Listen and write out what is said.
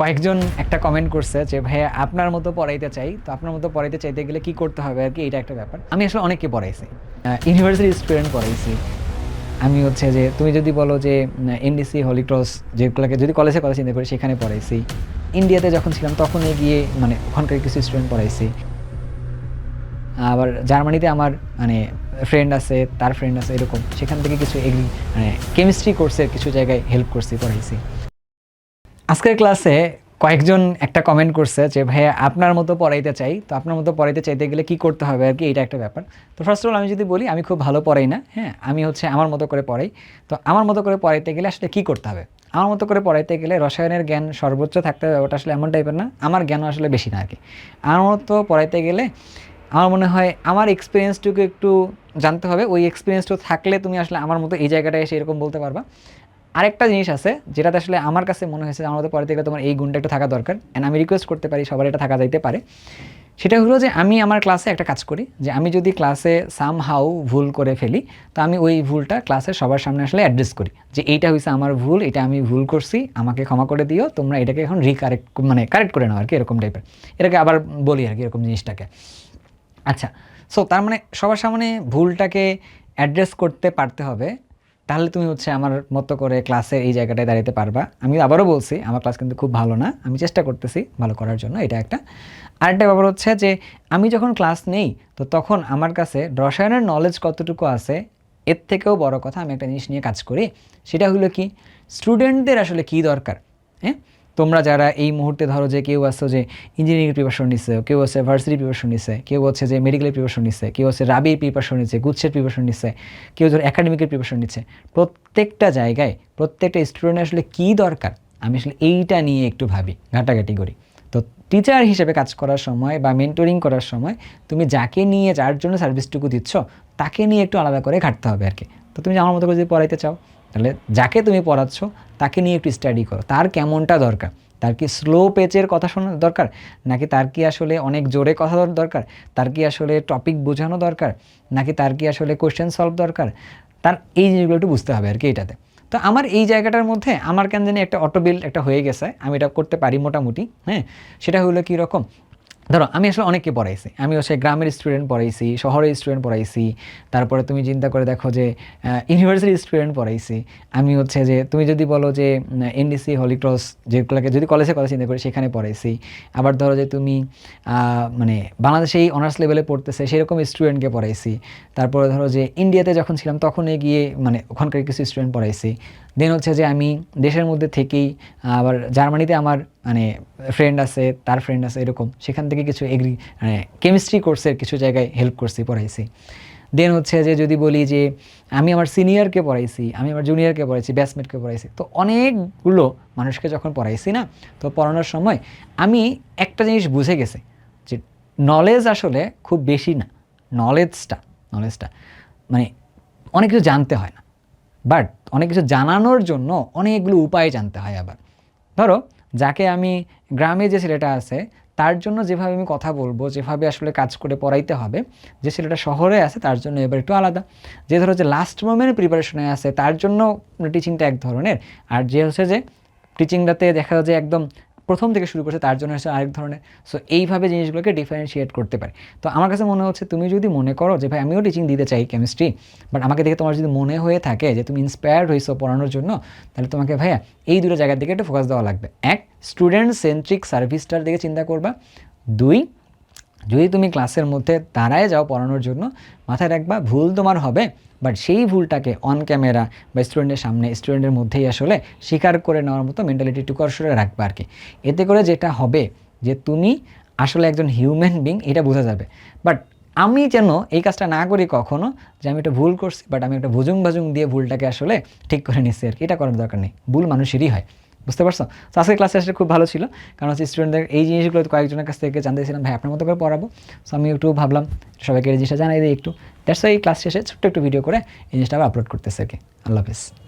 কয়েকজন একটা কমেন্ট করছে যে, ভাইয়া, আপনার মতো পড়াইতে চাই। তো আপনার মতো পড়াইতে চাইতে গেলে কি করতে হবে আর কি? এটা একটা ব্যাপার। আমি আসলে অনেককে পড়াইছি। University student পড়াইছি। আমি হচ্ছে যে, তুমি যদি বলো যে এনডিসি হলিক্রস যেগুলোকে যদি কলেজে কলেজ চিন্তা করি, সেখানে পড়াইছি। ইন্ডিয়াতে যখন ছিলাম, তখনই গিয়ে মানে ওখানকার কিছু স্টুডেন্ট পড়াইছি। আবার জার্মানিতে আমার মানে ফ্রেন্ড আছে, তার ফ্রেন্ড আছে, এরকম। সেখান থেকে কিছু এগ্রি মানে কেমিস্ট্রি কোর্সের কিছু জায়গায় হেল্প করছি, পড়াইছি। আজকের ক্লাসে কয়েকজন একটা কমেন্ট করছে যে, ভাইয়া, আপনার মতো পড়াইতে চাই। তো আপনার মতো পড়াইতে চাইতে গেলে কি করতে হবে আর কি এটা একটা ব্যাপার। তো ফার্স্ট অফ অল আমি যদি বলি, আমি খুব ভালো পড়াই না হ্যাঁ? আমি হচ্ছে আমার মতো করে পড়াই। তো আমার মতো করে পড়াইতে গেলে আসলে কি করতে হবে? আমার মতো করে পড়াইতে গেলে রসায়নের জ্ঞান সর্বোচ্চ থাকতে হবে, ওটা আসলে এমন টাইপের না। আমার জ্ঞানও আসলে বেশি না আর কি আমার মতো পড়াইতে গেলে আমার মনে হয় আমার এক্সপিরিয়েন্সটুকু একটু জানতে হবে। ওই এক্সপিরিয়েন্সটু থাকলে তুমি আসলে আমার মতো এই জায়গাটায় এসে এরকম বলতে পারবা। আরেকটা জিনিস আছে, যেটাতে আসলে আমার কাছে মনে হয়েছে আমার পড়াতে গেলে তোমার এই গুণটা একটু থাকা দরকার। অ্যান্ড আমি রিকোয়েস্ট করতে পারি সবার এটা থাকা যাইতে পারে। সেটা হলো যে আমি আমার ক্লাসে একটা কাজ করি, যে আমি যদি ক্লাসে সাম হাউ ভুল করে ফেলি, তো আমি ওই ভুলটা ক্লাসে সবার সামনে আসলে অ্যাড্রেস করি। যে এইটা হয়েছে আমার ভুল, এটা আমি ভুল করছি, আমাকে ক্ষমা করে দিও, তোমরা এটাকে এখন রিকারেক্ট মানে কারেক্ট করে নাও আর কি, এরকম টাইপের এটাকে আবার বলি আর কি, এরকম জিনিসটাকে। আচ্ছা সো তার মানে সবার সামনে ভুলটাকে অ্যাড্রেস করতে পারতে হবে তাহলে তুমি হচ্ছে আমার মতো করে ক্লাসে এই জায়গাটায় দাঁড়াতে পারবা। আমি আবারও বলছি, আমার ক্লাস কিন্তু খুব ভালো না। আমি চেষ্টা করতেছি ভালো করার জন্য এটা একটা। আরেকটা ব্যাপার হচ্ছে যে, আমি যখন ক্লাস নেই, তো তখন আমার কাছে রসায়নের নলেজ কতটুকু আছে, এর থেকেও বড় কথা আমি একটা জিনিস নিয়ে কাজ করি। সেটা হলো কি স্টুডেন্টদের আসলে কি দরকার? হ্যাঁ? তোমরা যারা এই মুহূর্তে ধরো যে কেউ আছো যে ইঞ্জিনিয়ারিং প্রিপারেশন নিচ্ছে কেউ আছে ভার্সিটি প্রিপারেশন নিচ্ছে কেউ হচ্ছে যে মেডিকেলের প্রিপারেশন নিচ্ছে কেউ হচ্ছে রাবির প্রিপারেশন নিচ্ছে গুচ্ছের প্রিপারেশন নিচ্ছে কেউ ধরো একাডেমিকের প্রিপারেশন নিচ্ছে প্রত্যেকটা জায়গায়, প্রত্যেকটা স্টুডেন্ট আসলে কী দরকার? আমি আসলে এইটা নিয়ে একটু ভাবি, ঘাটাঘাটি করি। তো টিচার হিসেবে কাজ করার সময় বা মেন্টরিং করার সময় তুমি যাকে নিয়ে, যার জন্য সার্ভিসটুকু দিচ্ছ, তাকে নিয়ে একটু আলাদা করে ঘাটতে হবে আর কি। তো তুমি আমার মতো করে যদি পড়াইতে চাও। তাহলে যাকে তুমি পড়াচ্ছ, তাকে নিয়ে একটু স্টাডি করো। তার কেমনটা দরকার? তার কি স্লো পেচের কথা শোনা দরকার? নাকি তার কি আসলে অনেক জোরে কথা দরকার? তার কি আসলে টপিক বোঝানো দরকার? নাকি তার কি আসলে কোশ্চেন সলভ দরকার? তার এই জিনিসগুলো একটু বুঝতে হবে আর কি এটাতে তো আমার এই জায়গাটার মধ্যে আমার কেন জানি একটা অটো অটোবিল একটা হয়ে গেছে, আমি এটা করতে পারি মোটামুটি হ্যাঁ? সেটা হলো কী রকম ধরো, আমি আসলে অনেককে পড়াইছি। আমি হচ্ছে গ্রামের স্টুডেন্ট পড়াইছি, শহরের স্টুডেন্ট পড়াইছি, তারপরে তুমি চিন্তা করে দেখো যে ইউনিভার্সিটি স্টুডেন্ট পড়াইছি। আমি হচ্ছে যে, তুমি যদি বলো যে এনডিসি হলিক্রস যেগুলোকে যদি কলেজে কলেজ চিন্তা করি, সেখানে পড়াইছি। আবার ধরো যে তুমি মানে বাংলাদেশেই অনার্স লেভেলে পড়তেছে, সেরকম স্টুডেন্টকে পড়াইছি। তারপরে ধরো যে ইন্ডিয়াতে যখন ছিলাম তখনই গিয়ে মানে ওখানকার কিছু স্টুডেন্ট পড়াইছি। দেন হচ্ছে যে, আমি দেশের মধ্যে থেকেই, আবার জার্মানিতে আমার মানে ফ্রেন্ড আছে, তার ফ্রেন্ড আছে, এরকম। সেখান থেকে কিছু এগ্রি মানে কেমিস্ট্রি কোর্সের কিছু জায়গায় হেল্প করছি, পড়াইছি। দেন হচ্ছে যে যদি বলি যে আমি আমার সিনিয়রকে পড়াইছি, আমি আমার জুনিয়রকে পড়াইছি ব্যাচমেটকে পড়াইছি, তো অনেকগুলো মানুষকে যখন পড়াইছি না, তো পড়ানোর সময় আমি একটা জিনিস বুঝে গেছি যে নলেজ আসলে খুব বেশি না নলেজটা নলেজটা মানে অনেক কিছু জানতে হয় না। বাট অনেক কিছু জানানোর জন্য অনেকগুলো উপায় জানতে হয় আবার। ধরো যাকে আমি গ্রামে যে ছেলেটা আছে, তার জন্য যেভাবে আমি কথা বলব, যেভাবে আসলে কাজ করে পড়াইতে হবে, যে ছেলেটা শহরে আছে, তার জন্য এবার একটু আলাদা। যে ধরো যে লাস্ট মোমেন্ট প্রিপারেশনে আছে, তার জন্য টিচিংটা এক ধরনের। আর যে হচ্ছে যে টিচিংটাতে দেখা যায় যে একদম প্রথম থেকে শুরু করছে, তার জন্য হচ্ছে আরেক ধরনের। সো এইভাবে জিনিসগুলোকে ডিফারেন্সিয়েট করতে পারে। তো আমার কাছে মনে হচ্ছে তুমি যদি মনে করো যে, ভাই, আমিও টিচিং দিতে চাই কেমিস্ট্রি বাট আমাকে দেখে তোমার যদি মনে হয়ে থাকে যে, তুমি ইন্সপায়ার্ড হয়েছো পড়ানোর জন্য, তাহলে তোমাকে ভাইয়া এই দুটো জায়গার দিকে একটু ফোকাস দেওয়া লাগবে। এক স্টুডেন্ট সেন্ট্রিক সার্ভিসটার দিকে চিন্তা করবা। দুই যদি তুমি ক্লাসের মধ্যে দাঁড়ায় যাও পড়ানোর জন্য, মাথায় রাখবা ভুল তোমার হবে বাট সেই ভুলটাকে অন ক্যামেরা বা স্টুডেন্টের সামনে স্টুডেন্টের মধ্যেই আসলে স্বীকার করে নেওয়ার মতো মেন্টালিটিটুকু আসলে রাখবা আর কি। এতে করে যেটা হবে যে তুমি আসলে একজন হিউম্যান বিং এটা বোঝা যাবে। বাট আমি যেন এই কাজটা না করি কখনো, যে আমি একটা ভুল করছি বাট আমি একটা ভুজুং ভাজুং দিয়ে ভুলটাকে আসলে ঠিক করে নিচ্ছি আর কি। এটা করার দরকার নেই। ভুল মানুষেরই হয়। বুঝতে পারছ? তো আজকে ক্লাসে আসলে খুব ভালো ছিল, কারণ হচ্ছে স্টুডেন্টদের এই জিনিসগুলো কয়েকজনের কাছ থেকে জানতে চাইছিলাম, ভাই, আপনার মতো করে পড়াবো। সো আমি একটু ভাবলাম, সবাইকে এই জিনিসটা জানাই দিই একটু। দ্যাটস এই ক্লাস শেষে ছোট্ট একটু ভিডিও করে এই জিনিসটা আবার আপলোড করতেছে আর কি। আল্লাহ হাফিজ।